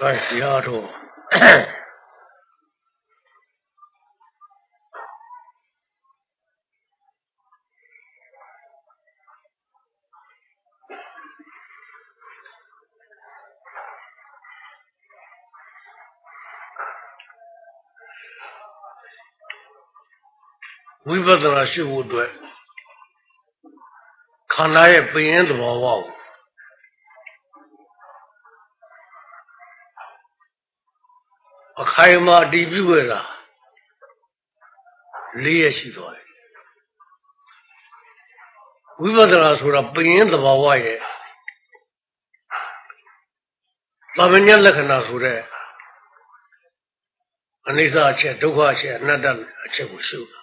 ကဲတရားတော်ဝိပဿနာရှိဖို့အတွက်ခန္ဓာရဲ့ပင်သဘောဝကို ခိုင်အမာအတည်ပြုခဲ့တာလေးရရှိသွားတယ်ဝိပဿနာဆိုတာပင်ရင်သဘောဝရဲ့သမဉ္ဇလက္ခဏာဆိုတဲ့အနိစ္စအချက်ဒုက္ခအချက်အနတ္တအချက်ကိုရှုတာ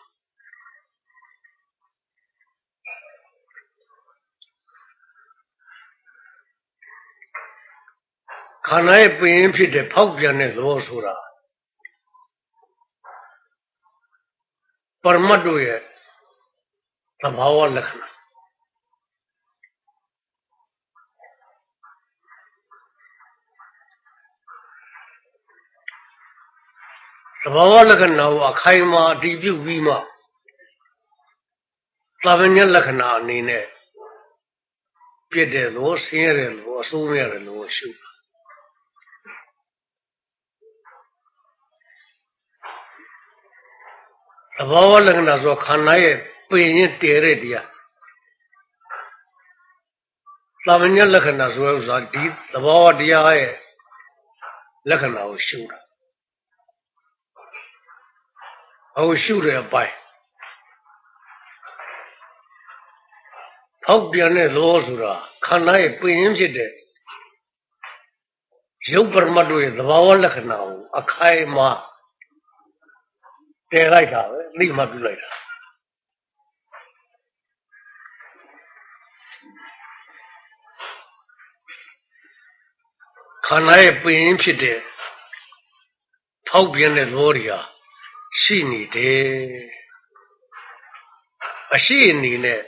ခန္ဓာရဲ့ပင်ဖြစ်တဲ့ဖောက်ပြန်တဲ့သဘောဆိုတာ ပရမတ်တို့ရဲ့သဘာဝလက္ခဏာသဘာဝလက္ခဏာကိုအခိုင်အမာအတည်ပြုပြီးမှသာဝညလက္ခဏာအနေနဲ့ပြည့်တဲ့သဘောဆင်းရဲတဲ့သဘောအဆိုးမရတဲ့သဘောရှုတာ သဘောဝလက္ခဏာဆိုခန္ဓာရဲ့ပင်ရင်တည်တဲ့တရားသမညလက္ခဏာဆိုဥစ္စာဒီသဘောဝတရားရဲ့လက္ခဏာကိုရှုတာအခုရှုတဲ့အပိုင်းထောက်ပြန်တဲ့သဘောဆိုတာခန္ဓာရဲ့ပင်ရင်ဖြစ်တဲ့ရုပ်ပရမတ်တို့ရဲ့သဘာဝလက္ခဏာကိုအခိုင်အမာ တည်လိုက်တာပဲသိမှပြုလိုက်တာခန္ဓာရဲ့ပင်ရင်းဖြစ်တဲ့ထောက်ပြင်းတဲ့သဘောတွေဟာရှိနေတယ်အရှိအနေနဲ့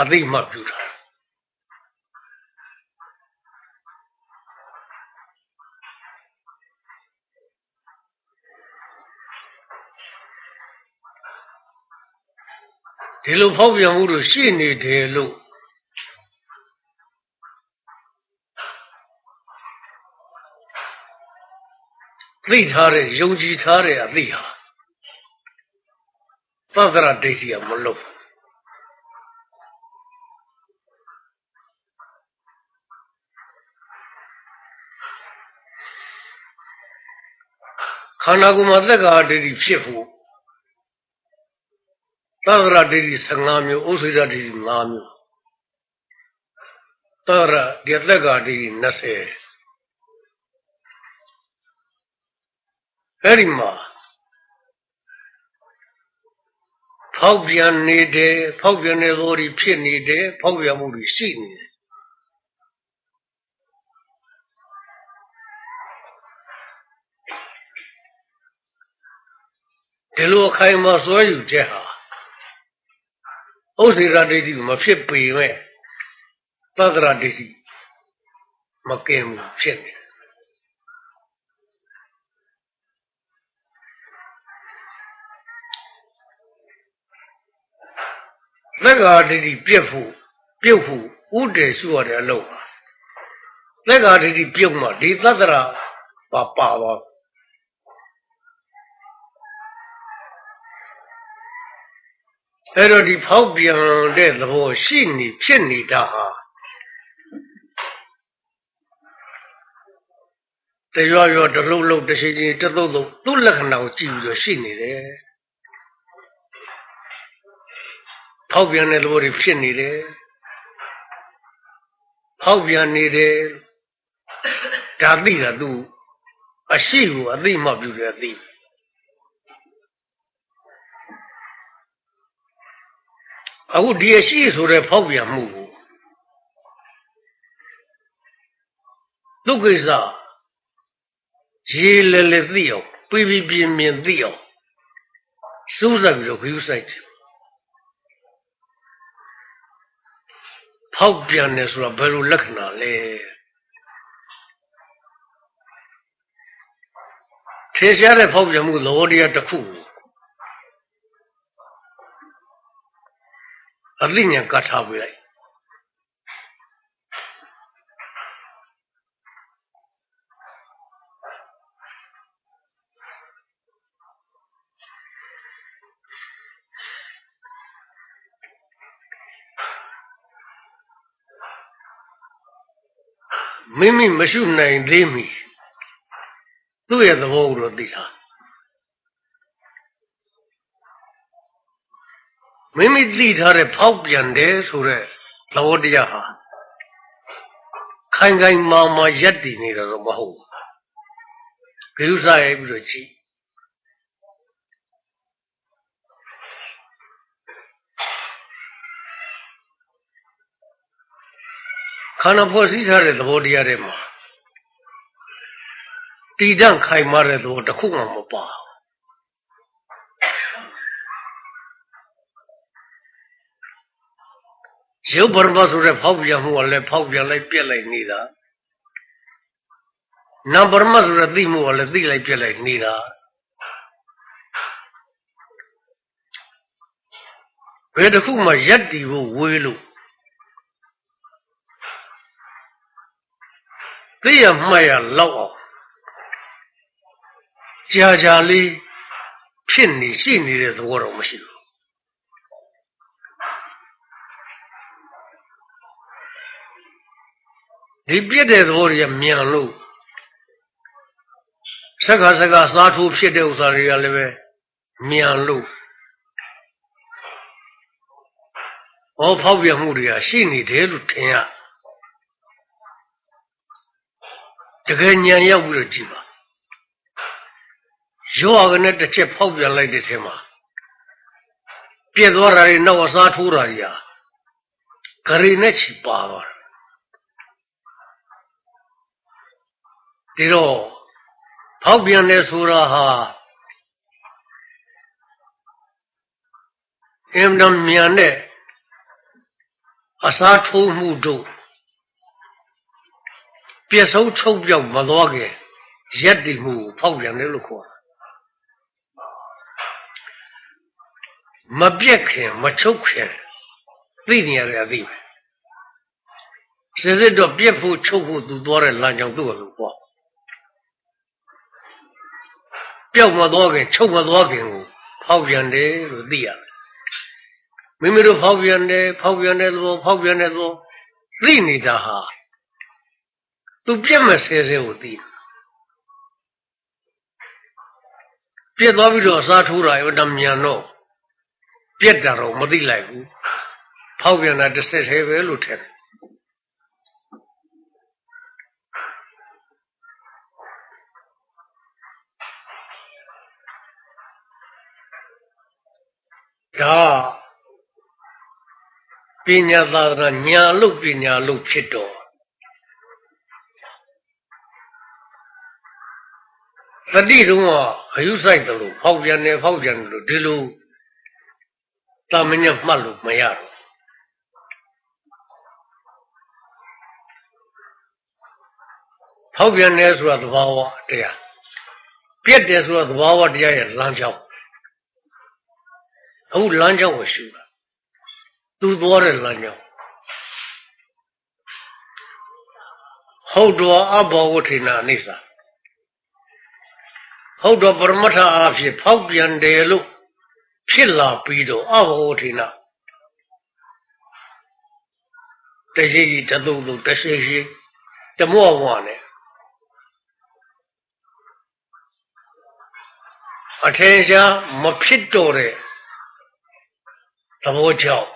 အသိမှပြုတာ ဒီလိုဖောက်ပြန်မှုတို့ရှိနေတယ်လို့သိထားတဲ့ယုံကြည်ထားတဲ့အသိဟာသတ္တရဒိဋ္ဌိကမလို့ခန္ဓာကိုယ်မှာသက်္ကာဒိဋ္ဌိဖြစ်ဖို့ သဗ္ဗရဒိဋ္ဌိ15မျိုးဥစ္စေရဒိဋ္ဌိ5မျိုးသဗ္ဗရဒီသက်ကဒိဋ္ဌိ20အဲ့ဒီမှာဖောက်ပြန်နေတယ်ဖောက်ပြန်တဲ့သောတွေဖြစ်နေတယ်ဖောက်ပြန်မှုတွေရှိနေတယ်ဒီလိုအခိုင်အမာစွဲယူချက်ဟာ ဥစ္စေရဒိဋ္ဌိမဖြစ်ပေမဲ့သတ္တရဒိဋ္ဌိမကင်ဘူးဖြစ်နေသက္ကာဒိဋ္ဌိပြက်ဖို့ပြုတ်ဖို့ဥတည်ရှိရတဲ့အလုပ်ပါသက္ကာဒိဋ္ဌိပြုတ်မှဒီသတ္တရပါပါသွား အဲ့တော့ဒီဖောက်ပြန်တဲ့သဘောရှိနေဖြစ်နေတာဟာတရွရွတလုံးလုံးတစ်ချိန်ချင်းတစ်သုတ်သုတ်သူ့လက္ခဏာကိုကြည့်ပြီးတော့ရှိနေတယ်ဖောက်ပြန်တဲ့သဘောတွေဖြစ်နေတယ်ဖောက်ပြန်နေတယ်ဒါသိတာသူအရှိကိုအသိမှပြုတယ်အသိ အခုဒီအရှိဆိုတဲ့ဖောက်ပြန်မှုကိုသူကိစ္စရေလေလေသိအောင်ပြပြပြင်းပြင်းသိအောင်စူးစမ်းပြီးတော့ခယူဆိုင်တယ်ဖောက်ပြန်တယ်ဆိုတာဘယ်လိုလက္ခဏာလဲထေရှားတဲ့ဖောက်ပြန်မှုသဘောတရားတစ်ခုကို အသိဉာဏ်ကတ်ထားပေးလိုက်မိမိမရှိနိုင်သေးမီသူ့ရဲ့သဘောကိုတော့သိတာ မိမိသိထားတဲ့ဖောက်ပြန်တယ်ဆိုတဲ့သဘောတရားဟာခိုင်ခိုင်မာမာရက်တည်နေတာတော့မဟုတ်ဘူးဂရုစိုက်ပြီးတော့ကြည့်ခန္ဓာဖွဲ့စည်းထားတဲ့သဘောတရားတွေမှာတည်တံ့ခိုင်မာတဲ့သဘောတစ်ခုမှမပါဘူး ရုပ်ပရမဆိုတဲ့ဖောက်ပြန်မှုကလည်းဖောက်ပြန်လိုက်ပြက်လိုက်နေတာနာပရမဆိုတဲ့သိမှုကလည်းသိလိုက်ပြက်လိုက်နေတာဘယ်တစ်ခုမှရက်တည်ဖို့ဝေးလို့သိရမှတ်ရလောက်အောင်ကြာကြာလေးဖြစ်နေရှိနေတဲ့သဘောတော့မရှိဘူး ဒီပြည့်တဲ့သဘောတွေကမြန်လို့စက္ကစက္ကစားထိုးဖြစ်တဲ့ဥစ္စာတွေကလည်းပဲမြန်လို့ဟောဖောက်ပြမှုတွေကရှိနေတယ်လို့ထင်ရတကယ်ညံရောက်ပြီးတော့ကြည့်ပါရောကနဲ့တစ်ချက်ဖောက်ပြန်လိုက်တဲ့ထဲမှာပြက်သွားတာတွေနောက်အစားထိုးတာတွေဟာဂရီနဲ့ချီပါသွားတာ ဒီတော့ဖောက်ပြန်တယ်ဆိုတာဟာအင်ဒမ်မြန်နဲ့အစားထိုးမှုတို့ပြည့်စုံချုပ်ပြောက်မသွားခင်ရက်တည်မှုဖောက်ပြန်တယ်လို့ခေါ်တာမပြက်ခင်မချုပ်ခင်သိနေရတဲ့အသိပဲစစ်စစ်တော့ပြက်ဖို့ချုပ်ဖို့သူသွားတဲ့လမ်းကြောင်းသူ့ကိုလို့ပေါ့ ပျောက်မသွားခင်ချုပ်မသွားခင်ကိုဖောက်ပြန်တယ်လို့သိရတယ်မိမိတို့ဖောက်ပြန်တယ်ဖောက်ပြန်တယ်လို့ဖောက်ပြန်တယ်လို့သိနေတာဟာသူပြက်မဆဲဆဲကိုသိပြက်သွားပြီးတော့အစားထိုးတာရောတမြန်တော့ပြက်တာတော့မသိလိုက်ဘူးဖောက်ပြန်တာတစ်ဆက်သေးပဲလို့ထင်တယ် ဒါပညာသာသနာညာလို့ပညာလို့ဖြစ်တော့တတိတုံးကအယုဆိုင်တယ်လို့ဖောက်ပြန်တယ်ဖောက်ပြန်တယ်လို့ဒီလိုတာမညမှတ်လို့မရတော့ဖောက်ပြန်တယ်ဆိုတာသဘာဝတရားပြက်တယ်ဆိုတာသဘာဝတရားရဲ့လမ်းကြောင်း အခုလမ်းကြောင်းကိုရှုတာသူသွားတဲ့လမ်းကြောင်းဟုတ်တော်အဘောဝထိနာအိသဟုတ်တော်ပရမထအဖြစ်ဖောက်ပြန်တယ်လို့ဖြစ်လာပြီးတော့အဘောဝထိနာတရှိကြီးတသုသုတရှိရှိတမောဝါနဲ့အထေရှားမဖြစ်တော့တဲ့ သဘောကြောင့်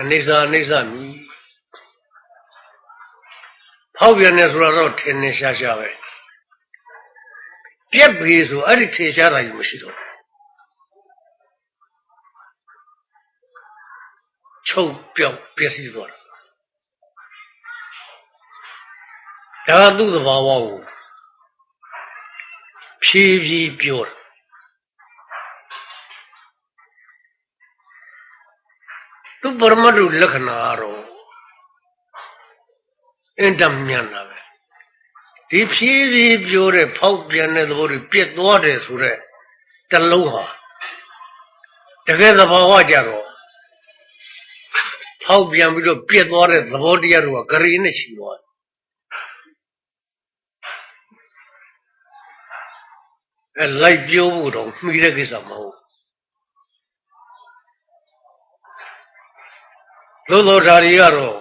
အနိစ္စအနိစ္စမြည်ဖောက်ပြန်နေဆိုတော့ထင်နေရှားရှားပဲပြက်ပြီဆိုအဲ့ဒီထင်ရှားတာကြီးမရှိတော့ချုပ်ပြောက်ပျက်စီးသွားတာဒါကသူ့သဘာဝကိုဖြည်းဖြည်းပြောတာ သူပရမတ်တုလက္ခဏာကတော့အင်တမြန်တာပဲဒီဖြည်းဖြည်းပြောတဲ့ဖောက်ပြန်တဲ့သဘောတွေပြစ်သွားတယ်ဆိုတော့တလုံးဟာတကယ်သဘာဝကြတော့ဖောက်ပြန်ပြီးတော့ပြစ်သွားတဲ့သဘောတရားတွေကဂရီနဲ့ရှိသွားတယ်အဲလိုက်ပြောဖို့တော့မှီတဲ့ကိစ္စမဟုတ် သို့သောဓာရီကတော့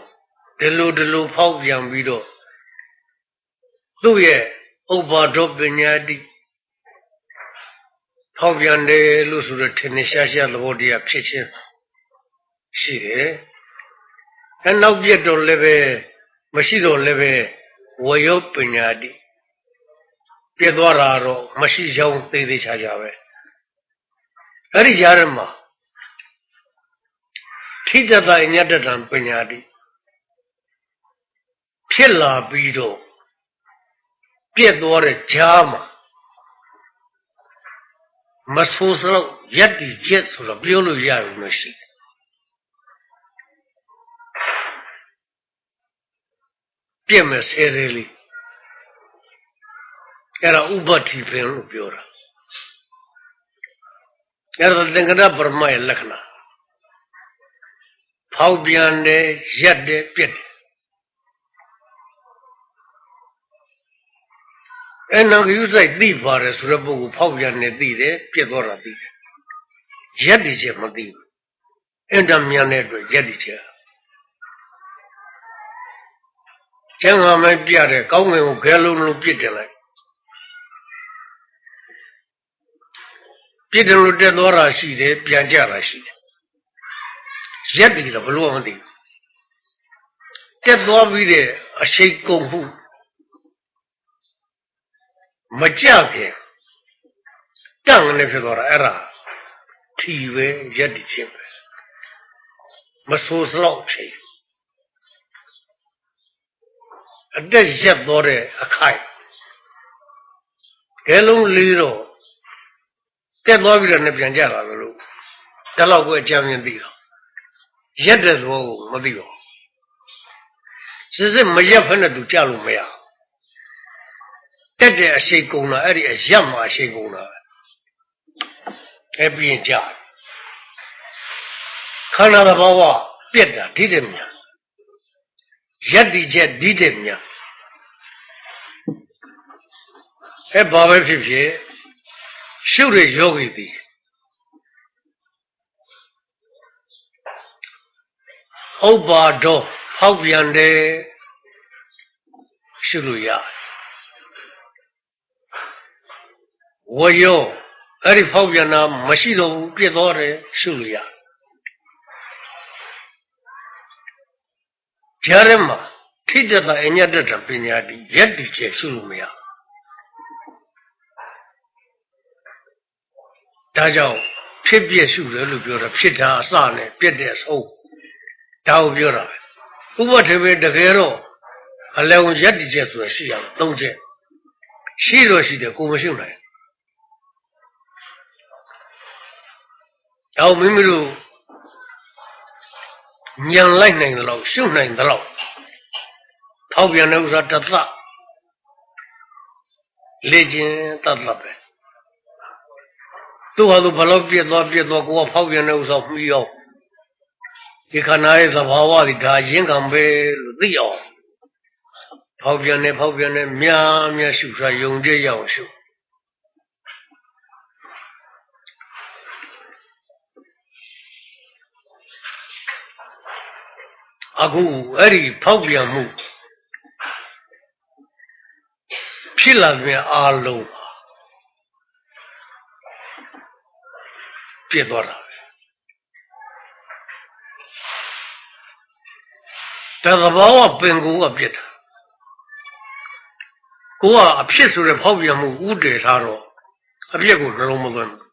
ဒီလိုဒီလိုဖောက်ပြန်ပြီးတော့သူ့ရဲ့ဥပ္ပါဒောပညာတိဖောက်ပြန်တယ်လို့ဆိုတော့ထင်ရှားရှားသဘောတရားဖြစ်ချင်းရှိတယ်။အဲနောက်ပြတ်တော့လည်းပဲမရှိတော့လည်းပဲဝယောပညာတိပြတ်သွားတာတော့မရှိကြောင်းသိသေးချာချာပဲ။အဲ့ဒီကြားထဲမှာ ထိတ္တတညတ္တံပညာတိဖြစ်လာပြီးတော့ပြက်သွားတဲ့ကြားမှာမဆိုးစလို့ရက်တီချက်ဆိုတော့ပြောလို့ရရုံနဲ့ရှိတယ်ပြက်မဲ့ဆဲဆဲလေးအဲ့ဒါဥပတိပင်လို့ပြောတာအဲ့ဒါသင်္ကတပရမရဲ့လက္ခဏာ ဖောက်ပြန်တယ်ရက်တယ်ပြက်တယ်အဲ့နောက်ကယူဆိုင်သိပါတယ်ဆိုတဲ့ပုဂ္ဂိုလ်ဖောက်ပြန်နေသိတယ်ပြက်သွားတာသိတယ်ရက်တည်ချက်မသိဘူးအင်တာမြန်တဲ့အတွက်ရက်တည်ချက်ကျန်ကမဲပြတယ်ကောင်းငင်ကိုခဲလုံးလုံးပြစ်တယ်လိုက်ပြစ်တယ်လို့တက်သွားတာရှိတယ်ပြန်ကြတာရှိတယ် ရက်တည်တော့ဘလို့မသိဘူးတက်သွားပြီးတဲ့အရှိတ်ကုန်မှုမကြခင်တန့်လည်းဖြစ်သွားတာအဲ့ဒါထီပဲရက်တည်ခြင်းပဲမဆိုးစလောက်ချိန်အတက်ရက်သွားတဲ့အခိုက်ကဲလုံးလေးတော့တက်သွားပြီးတော့လည်းပြန်ကြတာပဲလို့တလောက်ကိုအကြမ်းမြင်သိတော့ ရက်တဲ့သဘောကိုမသိတော့စစ်စစ်မရက်ဖက်နဲ့သူကြလို့မရဘူးတက်တဲ့အရှိန်ကုန်တာအဲ့ဒီအရက်မှာအရှိန်ကုန်တာအဲ့ပြီးရင်ကြာခန္ဓာသဘောဝပြက်တာဒီတဲ့မြတ်ရက်ဒီချက်ဒီတဲ့မြတ်အဲ့ဘာပဲဖြစ်ဖြစ်ရှုတဲ့ယောဂီသည် ဥပ္ပါဒောဖောက်ပြန်တယ်ရှုလို့ရတယ်ဝယောအဲ့ဒီဖောက်ပြန်တာမရှိတော့ဘူးပြစ်သွားတယ်ရှုလို့ရဂျာရမထိတ္တတာအညတ္တတပညာတိရက်တည်ချက်ရှုလို့မရဒါကြောင့်ဖြစ်ပြရှုတယ်လို့ပြောတာဖြစ်တာအစနဲ့ပြက်တဲ့အဆုံး ဒါကိုပြောတာပဲဥပထေပဲတကယ်တော့အလယ်ဝင်ရက်တည်ချက်ဆိုတာရှိရအောင်သုံးချက်ရှိတော့ရှိတယ်ကိုမရှိနိုင်တော့မိမိတို့ညံလိုက်နိုင်တယ်လို့ရှုနိုင်တယ်လို့ထောက်ပြန်တဲ့ဥစ္စာတသလေ့ကျင့်တတ်တ်ပဲသူ့ဟာသူဘလို့ပြည့်သွားပြည့်သွားကိုကဖောက်ပြန်တဲ့ဥစ္စာမှီအောင် ဒီခန္ဓာရဲ့သဘာဝဒီဒါရင်းကံပဲလို့သိအောင်ဖောက်ပြန်နေဖောက်ပြန်နေများများရှုစားယုံကြည်ရအောင်ရှုအခုအဲ့ဒီဖောက်ပြန်မှုဖြစ်လာပြန်အာလုံးပြည့်သွားတာ တသဘောကပင်ကိုကပြစ်တာကိုကအဖြစ်ဆိုတဲ့ဖောက်ပြန်မှုဥတည်ထားတော့အပြစ်ကိုနှလုံးမသွင်းဘူး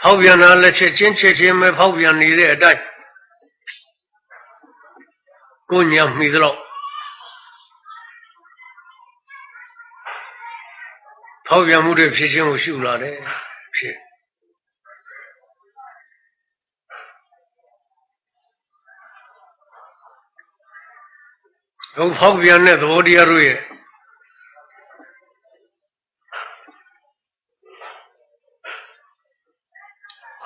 ဖောက်ပြန်တာလက်ချက်ချင်းချက်ချင်းပဲဖောက်ပြန်နေတဲ့အတိုင်းကိုညံမိသလောက်ဖောက်ပြန်မှုတွေဖြစ်ခြင်းကိုရှုလာတယ်ဖြစ် ဘုဖောက်ပြန်တဲ့သဘောတရားတို့ရဲ့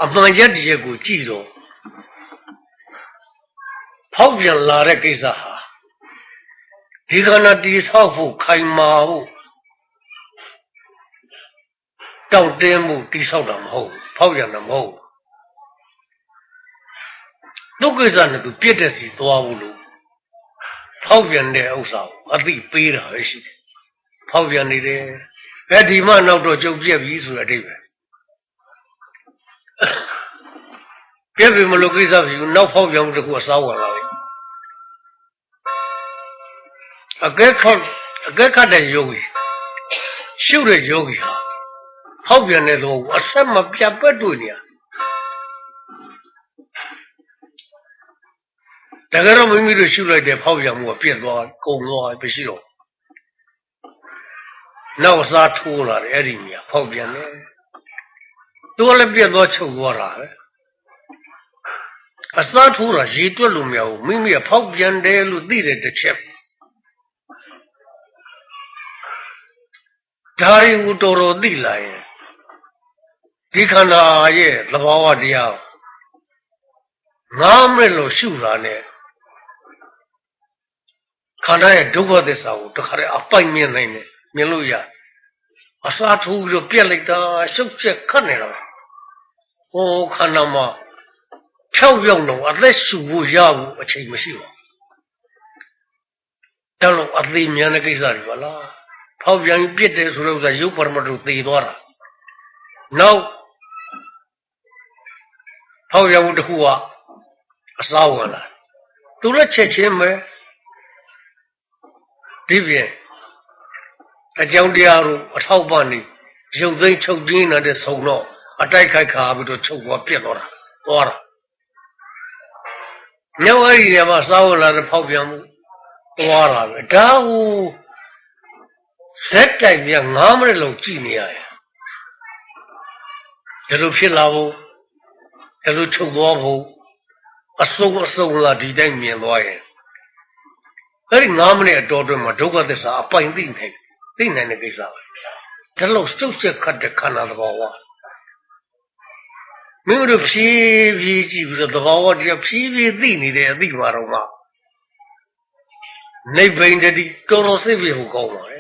အမှန်ရက်တည်းကိုကြည့်တော့ဖောက်ပြန်လာတဲ့ကိစ္စဟာဒီကနာတီဆောက်ဖို့ခိုင်မာဖို့တောင့်တင်းမှုတိဆောက်တာမဟုတ်ဘူးဖောက်ပြန်တာမဟုတ်ဘူးဒုက္ခိစ္စနဲ့သူပြည့်တဲ့စီသွားဘူးလို့ ဖောက်ပြန်တဲ့ဥစ္စာကိုအသိပေးတာပဲရှိတယ်ဖောက်ပြန်နေတယ်အဲဒီမှနောက်တော့ကြုံပြက်ပြီဆိုတဲ့အဓိပ္ပာယ်ပြက်ပြီမလို့ကိစ္စဖြစ်ဘူးနောက်ဖောက်ပြန်မှုတစ်ခုအစားဝင်လာတယ်အကဲခတ်အကဲခတ်တဲ့ယောဂီရှုတဲ့ယောဂီဟာဖောက်ပြန်တဲ့သဘောကိုအဆက်မပြတ်ပတ်တွေ့နေရတ ကယ်တော့မိမိတို့ရှုလိုက်တဲ့ဖောက်ပြန်မှုကပြတ်သွားကုန်သွားမရှိတော့နောက်စားထိုးလာတယ်အဲ့ဒီမြာဖောက်ပြန်တယ်သူကလည်းပြတ်သွားချုပ်သွားတာပဲအစားထိုးတာရေတွက်လို့မရဘူးမိမိကဖောက်ပြန်တယ်လို့သိတဲ့တစ်ချက်ဒါတွေကိုတော်တော်သိလာရင်ဒီခန္ဓာရဲ့သဘာဝတရားငါးမိနစ်လို့ရှုတာနဲ့ ခန္ဓာရဲ့ဒုက္ခသစ္စာကိုတခါတည်းအပိုင်မြင်နိုင်တယ်မြင်လို့ရအစားထိုးပြီးတော့ပြက်လိုက်တာရှုပ်ချက်ခတ်နေတာဟောခန္ဓာမှာဖြောက်ရောက်တော့အသက်ရှူဖို့ရဖို့အချိန်မရှိပါဘူးတောက်လို့အသေးမြန်တဲ့ကိစ္စတွေပါလားဖောက်ပြန်ပြစ်တယ်ဆိုတဲ့ဥစ္စာရုပ်ပရမတ်တို့သေသွားတာနောက်ဖောက်ရမှုတစ်ခုကအစားဝင်လာသူလည်းချက်ချင်းပဲ ဒီပြင်အကြောင်းတရားတို့အထောက်ပံ့နေရုပ်သိမ်းချုပ်တင်းနေတဲ့ဆုံတော့အတိုက်ခိုက်ခါပြီးတော့ချုပ်သွားပြက်သွားတာသွားတာမြောက်အဲ့ဒီနေရာမှာစားဝင်လာတဲ့ဖောက်ပြန်မှုသွားတာပဲဒါကိုဇက်တိုင်ပြ9မိနစ်လုံးကြည့်နေရတယ်ဒါလိုဖြစ်လာဖို့ဒါလိုချုပ်သွားဖို့အစုံအစုံလာဒီတိုင်းမြင်သွားရင် အဲ့ဒီ9မိနစ်အတော်အတွင်းမှာဒုက္ခသစ္စာအပိုင်သိနိုင်သိနိုင်တဲ့ကိစ္စပဲဒါလို့စုပ်ချက်ခတ်တဲ့ခန္ဓာသဘောဝမင်းတို့ဖြည်းဖြည်းကြည့်ပြီးတော့သဘောဝတရားဖြည်းဖြည်းသိနေတဲ့အသိမှာတော့မှနိဗ္ဗာန်တတိတော်တော်စိတ်ပြေဖို့ကောင်းပါလေ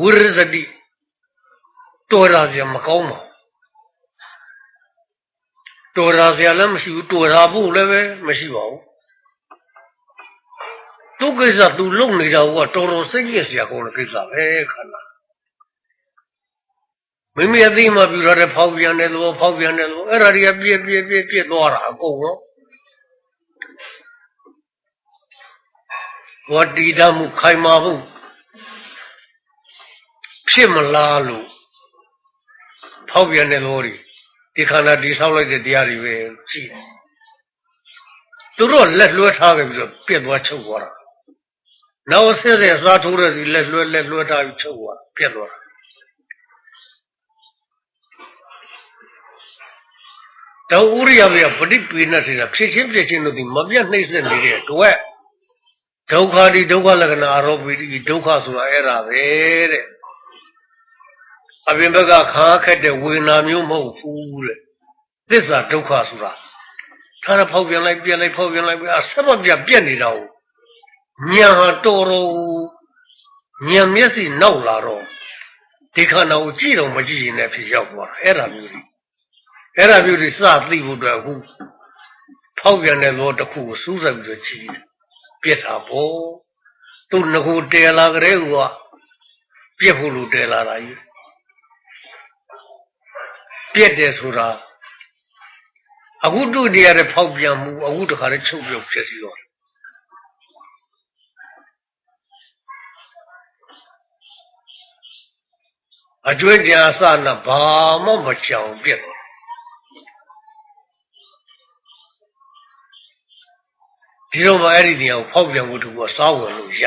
ဝိရဇတိတော်ရာစရာမကောင်းပါတော်ရာစရာလည်းမရှိဘူးတော်ရာဖို့လည်းပဲမရှိပါဘူး သူကိစ္စသူလုံနေတာကတော်တော်စိတ်ရစရာကောင်းတဲ့ကိစ္စပဲခန္ဓာမိမိအသိမှပြုရတဲ့ဖောက်ပြန်တဲ့လို့ဖောက်ပြန်တဲ့လို့အဲ့ဒါတွေကပြည့်ပြည့်ပြည့်ပြည့်သွားတာအကုန်လုံးဝတ္တိဓာမှုခိုင်မာမှုဖြစ်မလားလို့ဖောက်ပြန်တဲ့လို့ဒီခန္ဓာတည်ဆောက်လိုက်တဲ့တရားတွေပဲကြည့်တယ်သူတို့လက်လွှဲထားခဲ့ပြီးတော့ပြက်သွားချုပ်သွားတာ နောက်ဆက်ဆက်စားထိုးတဲ့စီလက်လွှဲလက်လွှဲထားပြီးချုပ်သွားပြက်သွားတာတော့ဥရိယဘေပဋိပေနဆိုတာဖြစ်ချင်းဖြစ်ချင်းတို့ဒီမပြတ်နှိမ့်ဆက်နေတဲ့တွေ့ဒုက္ခဒီဒုက္ခလက္ခဏာအာရောပိတိဒုက္ခဆိုတာအဲ့ဒါပဲတဲ့အပြင်ဘက်ကခါခက်တဲ့ဝေဒနာမျိုးမဟုတ်ဘူးတဲ့သစ္စာဒုက္ခဆိုတာခါရဖောက်ပြန်လိုက်ပြန်လိုက်ဖောက်ပြန်လိုက်ပြန်အဆက်မပြတ်ပြက်နေတာကို ညာဟာတော်တော်ညာမျက်စိနောက်လာတော့ဒီခန္ဓာကိုကြည့်တော့မကြည့်ရင်လည်းဖြစ်ရောက်သွားတာအဲ့ဒါမျိုးတွေအဲ့ဒါမျိုးတွေစသိဖို့အတွက်အခုဖောက်ပြန်တဲ့လောတစ်ခုကိုစူးစိုက်ပြီးတော့ကြည့်ပြက်တာပေါ့သူငကိုတဲလာကြတဲ့ကပြက်ဖို့လို့တဲလာတာကြီးပြက်တယ်ဆိုတာအခုတို့နေရတဲ့ဖောက်ပြန်မှုအခုတခါတည်းချုပ်ပြုတ်ဖြစ်စီတော့ အကျွေးကြအစနာဘာမှမချောင်ပြက်ဒီတော့မှအဲ့ဒီနေရာကိုဖောက်ပြန်မှုတူကစားဝင်လို့ရ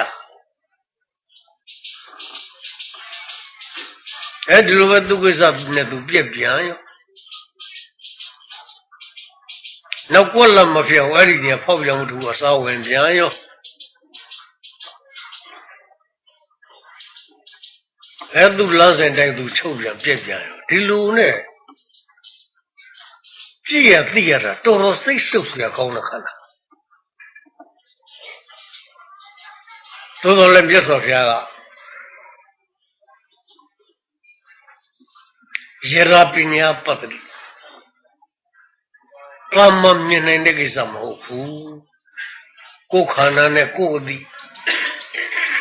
အဲ့ဒီလိုပဲသူကိစ္စနဲ့သူပြက်ပြန်ရောနောက်ကွက်လက်မဖြစ်အောင်အဲ့ဒီနေရာဖောက်ပြန်မှုတူကစားဝင်ပြန်ရော အဲသူလမ်းစဉ်တိုင်းသူချုပ်ပြန်ပြက်ပြန်ရောဒီလူနဲ့ကြည့်ရသိရတာတော်တော်စိတ်ရှုပ်စရာကောင်းတဲ့ခန္ဓာသို့တော်လည်းမြတ်စွာဘုရားကယရာပညာပတ္တိကမ္မမြင်နိုင်တဲ့ကိစ္စမဟုတ်ဘူးကိုယ်ခန္ဓာနဲ့ကိုယ်အသိ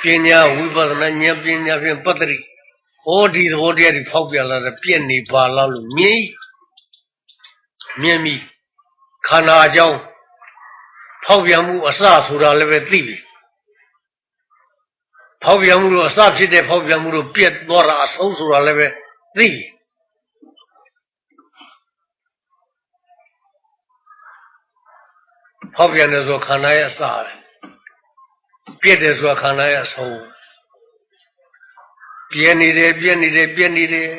ပညာဝိပဿနာဉာဏ်ပညာဖြင့်ပတ္တိ ဟောဒီသဘောတရားတွေဖောက်ပြန်လာတဲ့ပြည့်နေပါလားလို့မြင်မြင်ပြီခန္ဓာအကြောင်းဖောက်ပြန်မှုအစဆိုတာလည်းပဲသိပြီဖောက်ပြန်မှုလို့အစဖြစ်တဲ့ဖောက်ပြန်မှုလို့ပြက်သွားတာအဆုံးဆိုတာလည်းပဲသိပြီဖောက်ပြန်တယ်ဆိုခန္ဓာရဲ့အစပဲပြက်တယ်ဆိုခန္ဓာရဲ့အဆုံး ပြဲနေတယ်ပြဲနေတယ်ပြဲနေတယ်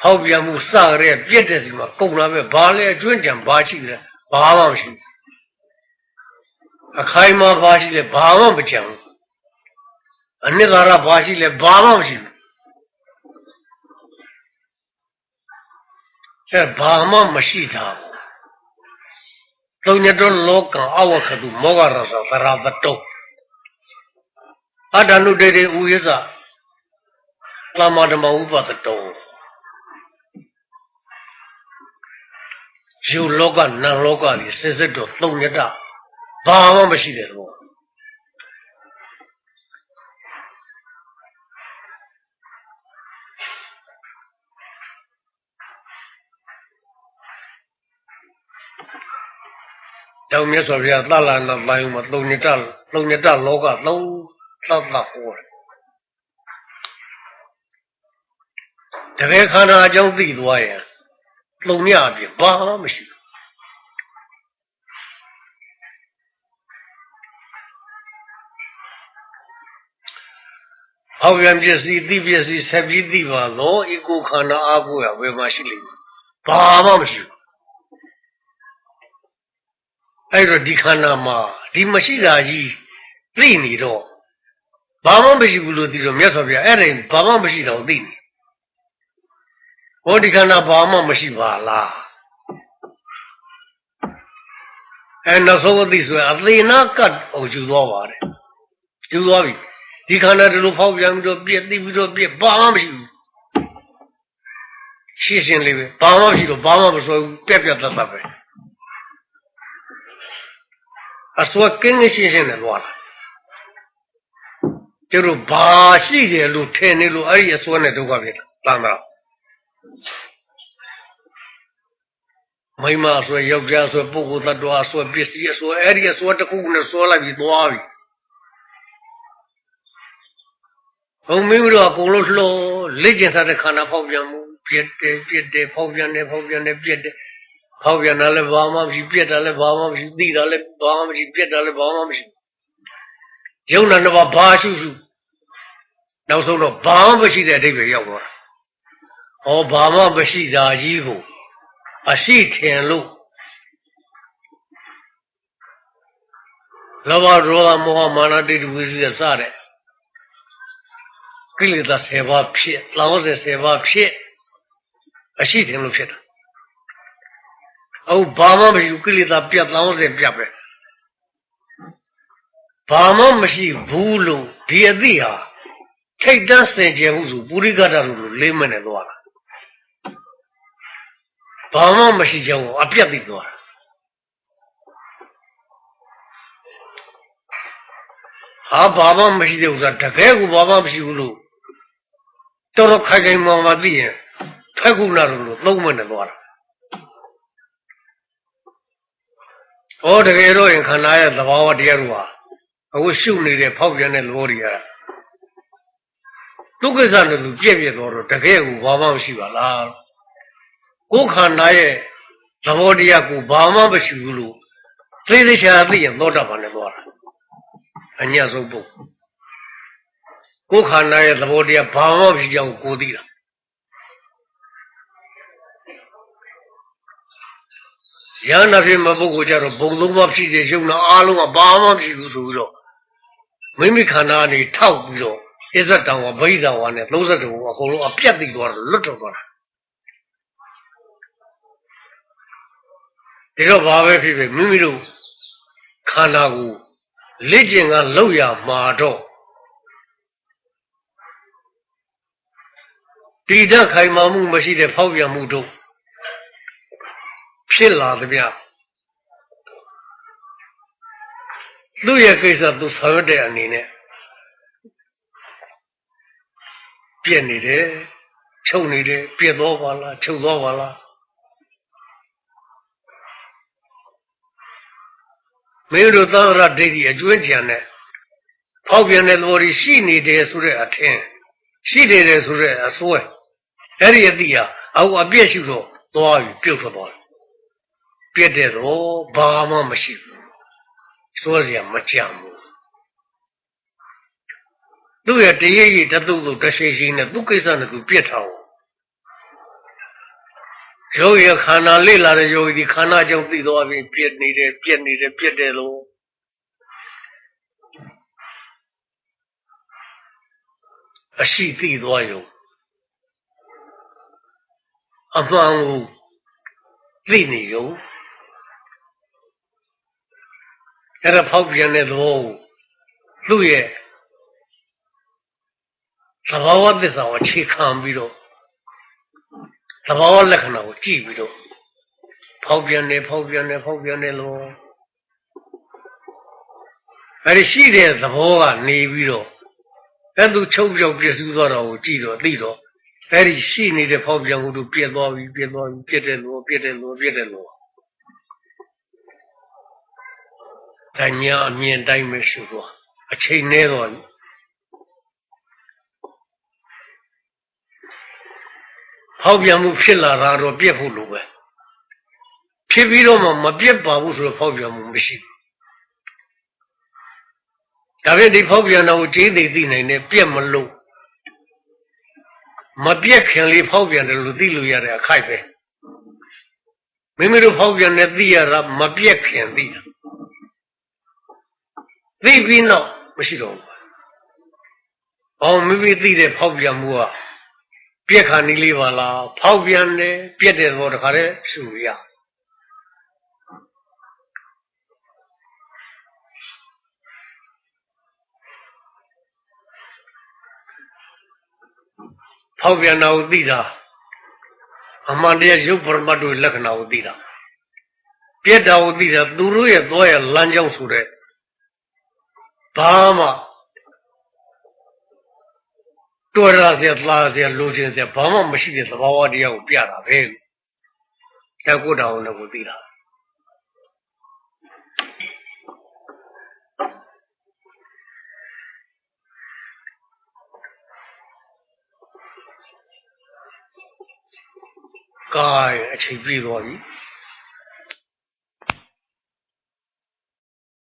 ဖောက်ပြန်မှုစရဲပြက်တဲ့စီမှာကုန်လာပဲဘာလဲအကျွင့်ကြံဘာရှိလဲဘာမှမရှိဘူးအခိုင်အမာဘာရှိလဲဘာမှမကြံဘူးအနှစ်သာရဘာရှိလဲဘာမှမရှိဘူးအဲဘာမှမရှိတာသုံးညတော်လောကအဝခတုမောဂရသသရဝတ္တော အတ္တနုတေတေဥယသသမ္မာဓမ္မဥပဒတောယုလောကနံလောကကြီးစစ်စစ်တော့သုံးညတဘာမှမရှိတယ်တော့တောင်မြတ်စွာဘုရားသလနာပိုင်းမှာသုံးညတသုံးညတလောကသုံး သတ်သတ်ဟောတယ်တကယ်ခန္ဓာအကြောင်းသိသွားရင်လုံမြအပြင်ဘာမှမရှိဘူးဟောပြန်ပစ္စည်းသိပစ္စည်းဆက်ပြီးသိပါတော့ဤကိုခန္ဓာအားကိုရဘယ်မှာရှိလိမ့်မယ်ဘာမှမရှိဘူးအဲ့တော့ဒီခန္ဓာမှာဒီမရှိတာကြီးသိနေတော့ ဘာမှမရှိဘူးလို့သိတော့မြတ်စွာဘုရားအဲ့ဒါဘာမှမရှိတော့သိနေဟောဒီခန္ဓာဘာမှမရှိပါလားအဲနောက်ဆုံးအသိဆိုရင်အသေနာကတ်အောင်ယူသွားပါတယ်ယူသွားပြီဒီခန္ဓာတလူဖောက်ပြန်ပြီးတော့ပြည့်သိပြီးတော့ပြည့်ဘာမှမရှိဘူးရှင်းရှင်းလေးပဲဘာမှမရှိတော့ဘာမှမစွဲဘူးပြက်ပြက်သက်သက်ပဲအစွဲကင်းရှင်းရှင်းနဲ့သွားတာ ကျတို့ဘာရှိတယ်လို့ထင်နေလို့အဲ့ဒီအစွဲနဲ့ဒုက္ခဖြစ်တာတမ်းတာမိမအစွဲယောက်ျားအစွဲပုဂ္ဂိုလ်သတ္တဝါအစွဲပစ္စည်းအစွဲအဲ့ဒီအစွဲတစ်ခုနဲ့စွဲလိုက်ပြီးသွားပြီဘုံမိမိတို့အကုန်လုံးလှောလက်ကျင်ထားတဲ့ခန္ဓာဖောက်ပြန်မှုပြက်တယ်ပြက်တယ်ဖောက်ပြန်တယ်ဖောက်ပြန်တယ်ပြက်တယ်ဖောက်ပြန်တာလည်းဘာမှမရှိပြက်တာလည်းဘာမှမရှိသိတာလည်းဘာမှမရှိပြက်တာလည်းဘာမှမရှိ ယုံနာနှစ်ပါးဘာရှုရှုနောက်ဆုံးတော့ဘာမှမရှိတဲ့အဓိပ္ပာယ်ရောက်သွားဟောဘာမှမရှိတာကြီးကိုအရှိထင်လို့လောဘဒေါသမောဟမာနတိတ္တဝိသေစတဲ့ကိလေသာ10ပါးဖြစ်လောင်းစေ10ပါးဖြစ်အရှိထင်လို့ဖြစ်တာအုပ်ဘာမှမရှိဘူးကိလေသာပြတ်လောင်းစေပြတ်ပဲ ဘာမှမရှိဘူးလို့ဒီအသိဟာထိတ်တန်းစင်ကြယ်မှုဆိုပုရိကတလို့လေးမနဲ့သွားတာဘာမှမရှိကြောင်းအပြတ်ပြီးသွားတာဟာဘာမှမရှိတဲ့ဥစ္စာတကယ်ကိုဘာမှမရှိဘူးလို့တော်တော်ခိုင်ခိုင်မာမာသိရင်ဖက်ကုနာလို့သုံးမနဲ့သွားတာဩတကယ်တော့ရင်ခန္ဓာရဲ့သဘာဝတရားတို့ဟာ အခုရှုနေတဲ့ဖောက်ပြန်တဲ့လောတွေကဒုက္ခစနဲ့လူပြည့်ပြည့်သွားတော့တကယ်ကိုဘာမှမရှိပါလားကိုယ်ခန္ဓာရဲ့သဘောတရားကိုဘာမှမရှိဘူးလို့သိသိချာသိရင်သောတာပန်နဲ့သွားတာအညဆုံးပုဂ္ဂိုလ်ကိုယ်ခန္ဓာရဲ့သဘောတရားဘာမှမရှိကြောင်းကိုသိတာရဟနာဖြစ်မဲ့ပုဂ္ဂိုလ်ကြတော့ဘုံလုံးမဖြစ်စေရုံနာအားလုံးကဘာမှမရှိဘူးဆိုပြီးတော့ မိမိခန္ဓာကနေထောက်ပြီးတော့အစ္ဆတံဝဗိဓံဝနဲ့32ဘုံအကုန်လုံးအပြတ်သိသွားတယ်လွတ်တော်သွားတာဒီတော့ဘာပဲဖြစ်ဖြစ်မိမိတို့ခန္ဓာကိုလက်ကျင်ကလောက်ရမှာတော့တိဒခိုင်မာမှုမရှိတဲ့ဖောက်ပြန်မှုတို့ဖြစ်လာသမျှ သူ့ရဲ့ကိစ္စသူဆောင်ရွက်တဲ့အနေနဲ့ပြည့်နေတယ်ချုပ်နေတယ်ပြည့်သွားပါလားချုပ်သွားပါလားမင်းတို့သာရဒိဋ္ဌိအကျွမ်းကြံတဲ့ဖောက်ပြန်တဲ့သဘောတွေရှိနေတယ်ဆိုတဲ့အထင်ရှိနေတယ်ဆိုတဲ့အစွဲအဲ့ဒီအတိဟာအောက်အပြည့်ရှိတော့သွားပြီးပြုတ်ထွက်သွားတယ်ပြည့်တဲ့တော့ဘာမှမရှိဘူး စွဲစရာမကြံဘူးသူ့ရဲ့တရေကြီးတသုတ်သုတ်တရှိရှိနဲ့သူ့ကိစ္စနဲ့သူပြစ်ထားအောင်ယောဂီခန္ဓာလေ့လာတဲ့ယောဂီဒီခန္ဓာကြောင့်သိသွားပြီပြစ်နေတယ်ပြစ်နေတယ်ပြစ်တယ်လို့အရှိသိသွားရုံအမှန်ကိုသိနေရုံ အဲ့ဒါဖောက်ပြန်တဲ့သဘောကိုသူ့ရဲ့သဘာဝသစ္စာကိုအခြေခံပြီးတော့သဘာဝလက္ခဏာကိုကြည့်ပြီးတော့ဖောက်ပြန်တယ်ဖောက်ပြန်တယ်ဖောက်ပြန်တယ်လို့အဲဒီရှိတဲ့သဘောကနေပြီးတော့အဲ့သူချုပ်ပြောက်ပြည့်စုံသွားတော့ကိုကြည့်တော့သိတော့အဲ့ဒီရှိနေတဲ့ဖောက်ပြန်မှုတို့ပြည့်သွားပြီပြည့်သွားပြီပြည့်တယ်လို့ပြည့်တယ်လို့ပြည့်တယ်လို့ တညာအမြင်တိုင်းပဲရှုတော့အချိန်နဲ့တော့ဟောက်ပြန်မှုဖြစ်လာတာတော့ပြက်ဖို့လိုပဲဖြစ်ပြီးတော့မှမပြက်ပါဘူးဆိုတော့ဖောက်ပြန်မှုမရှိဘူးဒါဖြင့်ဒီဖောက်ပြန်တာကိုကျေးသိသိနိုင်တယ်ပြက်မလို့မပြက်ခင်လေးဖောက်ပြန်တယ်လို့သိလို့ရတဲ့အခိုက်ပဲမိမိတို့ဖောက်ပြန်တဲ့သိရတာမပြက်ခင်သိတာ သိပြီးတော့မရှိတော့ဘူး။အော်မိမိသိတဲ့ဖောက်ပြန်မှုကပြက်ခါနီးလေးပါလားဖောက်ပြန်တယ်ပြက်တဲ့သဘောတခါတည်းရှုရဖောက်ပြန်တာကိုသိတာအမှန်တရားရုပ်ပရမတ်တို့လက္ခဏာကိုသိတာပြက်တာကိုသိတာသူတို့ရဲ့သွားရလမ်းကြောင်းဆိုတဲ့ ဘာမှတော်ရစေသားစေလိုချင်စေဘာမှမရှိတဲ့သဘာဝတရားကိုပြတာပဲအဲကိုတောင်လည်းကိုသိတာကာယအချိန်ပြည့်သွားပြီ